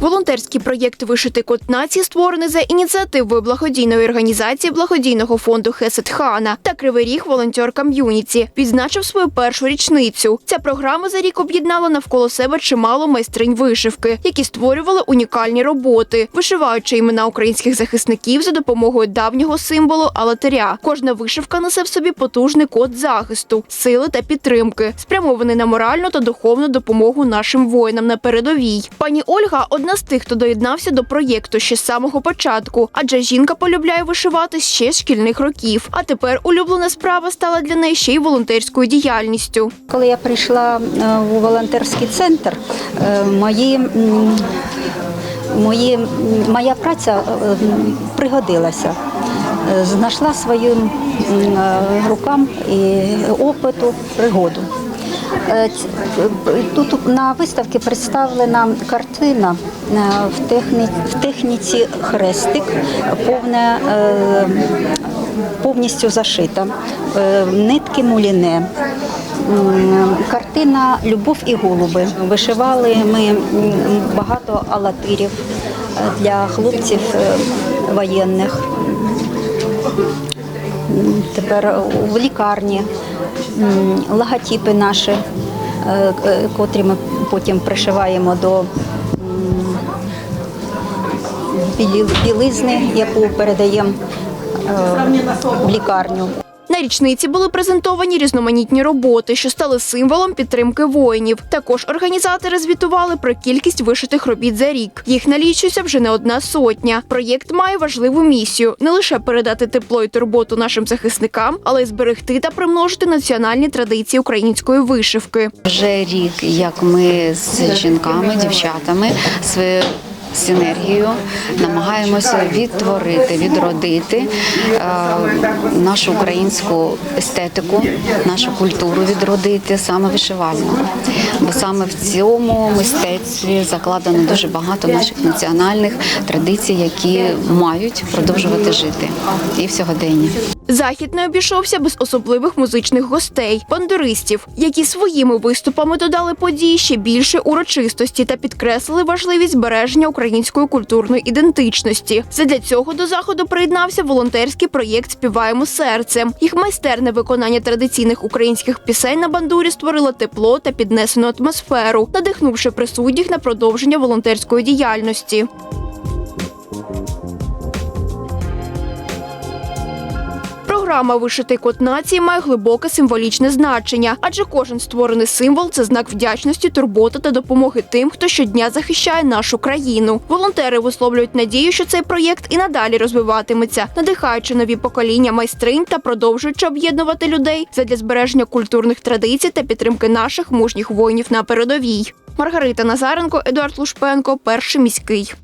Волонтерський проєкт Вишитий код нації створений за ініціативою благодійної організації благодійного фонду Хесет Хана та Кривий Ріг волонтер ком'юніті відзначив свою першу річницю. Ця програма за рік об'єднала навколо себе чимало майстринь вишивки, які створювали унікальні роботи, вишиваючи імена українських захисників за допомогою давнього символу алатиря. Кожна вишивка несе в собі потужний код захисту, сили та підтримки, спрямований на моральну та духовну допомогу нашим воїнам на передовій. Пані Ольга одна з тих, хто доєднався до проєкту ще з самого початку, адже жінка полюбляє вишивати ще з шкільних років. А тепер улюблена справа стала для неї ще й волонтерською діяльністю. Коли я прийшла е, у волонтерський центр, е, мої, мої, моя праця е, пригодилася. Знайшла своїм рукам і опиту пригоду. Е, е, Тут на виставці представлена картина е, в, техні, в техніці хрестик, повне, е, повністю зашита, нитки муліне. Картина Любов і голуби. Вишивали ми багато алатирів для хлопців воєнних. Тепер в лікарні логотипи наші, е, е, котрі ми потім пришиваємо до білизни, яку передаємо е, в лікарню. На річниці були презентовані різноманітні роботи, що стали символом підтримки воїнів. Також організатори звітували про кількість вишитих робіт за рік. Їх налічується вже не одна сотня. Проєкт має важливу місію не лише передати тепло і турботу нашим захисникам, але й зберегти та примножити національні традиції української вишивки. Вже рік, як ми з жінками, дівчатами свою синергію намагаємося відтворити, відродити е, нашу українську естетику, нашу культуру відродити саме вишивальну. Бо саме в цьому мистецтві закладено дуже багато наших національних традицій, які мають продовжувати жити і в сьогоденні. Захід не обійшовся без особливих музичних гостей, бандуристів, які своїми виступами додали події ще більше урочистості та підкреслили важливість збереження української культурної ідентичності. Задля цього до заходу приєднався волонтерський проєкт Співаємо серцем. Їх майстерне виконання традиційних українських пісень на бандурі створило тепло та піднесену атмосферу, надихнувши присутніх на продовження волонтерської діяльності. Програма Вишитий код нації має глибоке символічне значення, адже кожен створений символ це знак вдячності, турботи та допомоги тим, хто щодня захищає нашу країну. Волонтери висловлюють надію, що цей проєкт і надалі розвиватиметься, надихаючи нові покоління майстринь та продовжуючи об'єднувати людей задля збереження культурних традицій та підтримки наших мужніх воїнів на передовій. Маргарита Назаренко, Едуард Лушпенко, перший міський.